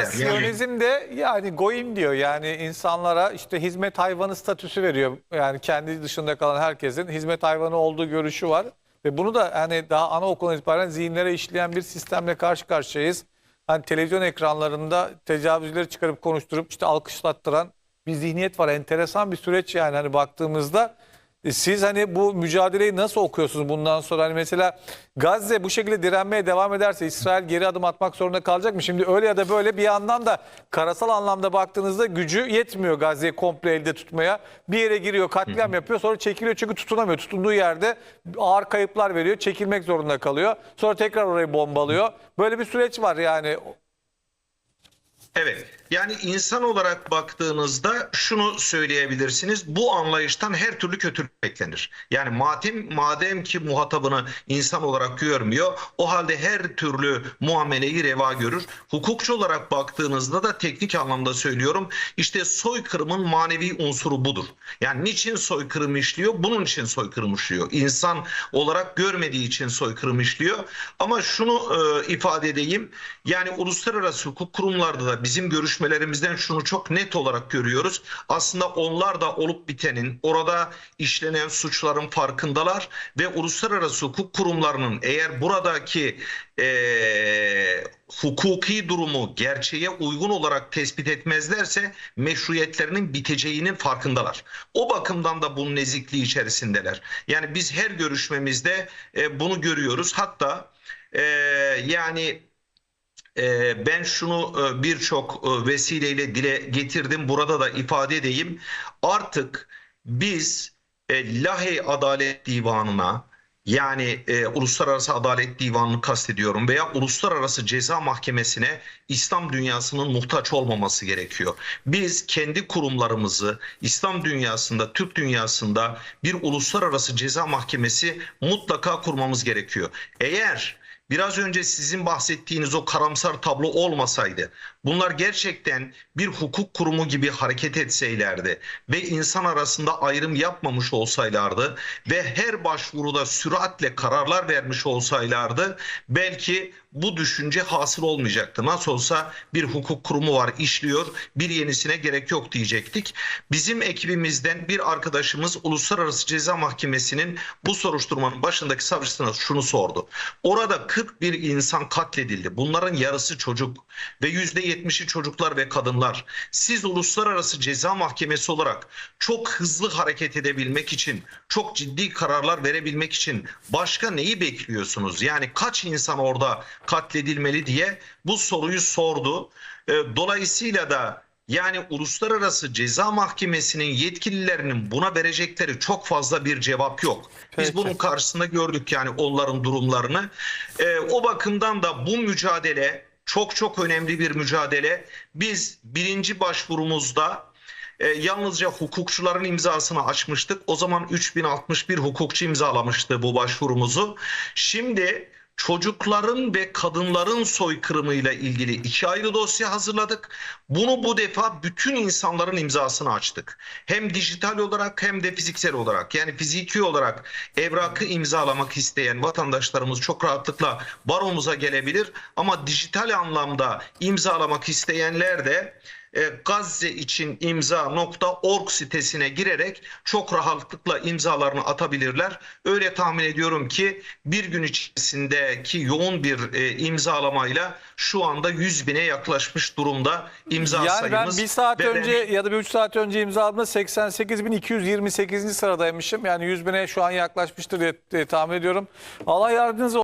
Siyonizm de yani goyim diyor. Yani insanlara işte hizmet hayvanı statüsü veriyor. Yani kendi dışında kalan herkesin hizmet hayvanı olduğu görüşü var. Ve bunu da hani daha anaokulundan itibaren zihinlere işleyen bir sistemle karşı karşıyayız. Hani televizyon ekranlarında tecavüzleri çıkarıp konuşturup işte alkışlattıran bir zihniyet var. Enteresan bir süreç yani hani baktığımızda. E, Siz hani bu mücadeleyi nasıl okuyorsunuz bundan sonra? Hani mesela Gazze bu şekilde direnmeye devam ederse İsrail geri adım atmak zorunda kalacak mı? Şimdi öyle ya da böyle bir yandan da karasal anlamda baktığınızda gücü yetmiyor Gazze'yi komple elde tutmaya. Bir yere giriyor katliam yapıyor sonra çekiliyor çünkü tutunamıyor. Tutunduğu yerde ağır kayıplar veriyor çekilmek zorunda kalıyor. Sonra tekrar orayı bombalıyor. Böyle bir süreç var yani. Evet. Yani insan olarak baktığınızda şunu söyleyebilirsiniz. Bu anlayıştan her türlü kötülük beklenir. Yani madem, madem ki muhatabını insan olarak görmüyor, o halde her türlü muameleyi reva görür. Hukukçu olarak baktığınızda da teknik anlamda söylüyorum. İşte soykırımın manevi unsuru budur. Yani niçin soykırım işliyor? Bunun için soykırım işliyor. İnsan olarak görmediği için soykırım işliyor. Ama şunu e, ifade edeyim. Yani uluslararası hukuk kurumlarda da bizim görüşmelerimizden şunu çok net olarak görüyoruz. Aslında onlar da olup bitenin, orada işlenen suçların farkındalar ve uluslararası hukuk kurumlarının eğer buradaki eee, hukuki durumu gerçeğe uygun olarak tespit etmezlerse meşruiyetlerinin biteceğinin farkındalar. O bakımdan da bunun ezikliği içerisindeler. Yani biz her görüşmemizde e, bunu görüyoruz. Hatta e, yani ben şunu e, birçok e, vesileyle dile getirdim. Burada da ifade edeyim. Artık biz e, Lahey Adalet Divanı'na yani e, Uluslararası Adalet Divanı'nı kastediyorum veya Uluslararası Ceza Mahkemesi'ne İslam dünyasının muhtaç olmaması gerekiyor. Biz kendi kurumlarımızı İslam dünyasında, Türk dünyasında bir Uluslararası Ceza Mahkemesi mutlaka kurmamız gerekiyor. Eğer Biraz önce sizin bahsettiğiniz o karamsar tablo olmasaydı, bunlar gerçekten bir hukuk kurumu gibi hareket etseylerdi ve insan arasında ayrım yapmamış olsaylardı ve her başvuruda süratle kararlar vermiş olsaylardı belki bu düşünce hasıl olmayacaktı. Nasıl olsa bir hukuk kurumu var işliyor bir yenisine gerek yok diyecektik. Bizim ekibimizden bir arkadaşımız Uluslararası Ceza Mahkemesi'nin bu soruşturmanın başındaki savcısına şunu sordu. Orada 41 insan katledildi. Bunların yarısı çocuk ve %70'i çocuklar ve kadınlar. Siz Uluslararası Ceza Mahkemesi olarak çok hızlı hareket edebilmek için, çok ciddi kararlar verebilmek için başka neyi bekliyorsunuz? Yani kaç insan orada katledilmeli diye bu soruyu sordu. E, Dolayısıyla da yani Uluslararası Ceza Mahkemesi'nin yetkililerinin buna verecekleri çok fazla bir cevap yok. Biz Peki. bunun karşısında gördük yani onların durumlarını. E, o bakımdan da bu mücadele çok çok önemli bir mücadele. Biz birinci başvurumuzda e, yalnızca hukukçuların imzasını açmıştık. O zaman 3061 hukukçu imzalamıştı bu başvurumuzu. Şimdi çocukların ve kadınların soykırımıyla ilgili iki ayrı dosya hazırladık. Bunu bu defa bütün insanların imzasını açtık. Hem dijital olarak hem de fiziksel olarak. Yani fiziki olarak evrakı imzalamak isteyen vatandaşlarımız çok rahatlıkla baromuza gelebilir. Ama dijital anlamda imzalamak isteyenler de e, Gazze için imza.org sitesine girerek çok rahatlıkla imzalarını atabilirler. Öyle tahmin ediyorum ki bir gün içerisindeki yoğun bir e, imzalamayla şu anda 100 bine yaklaşmış durumda imza Yani ben sayımız. bir saat Ve ben- önce ya da bir üç saat önce imzaladığımda 88.228. sıradaymışım. Yani 100 bine şu an yaklaşmıştır diye tahmin ediyorum. Allah yardımcınız olsun.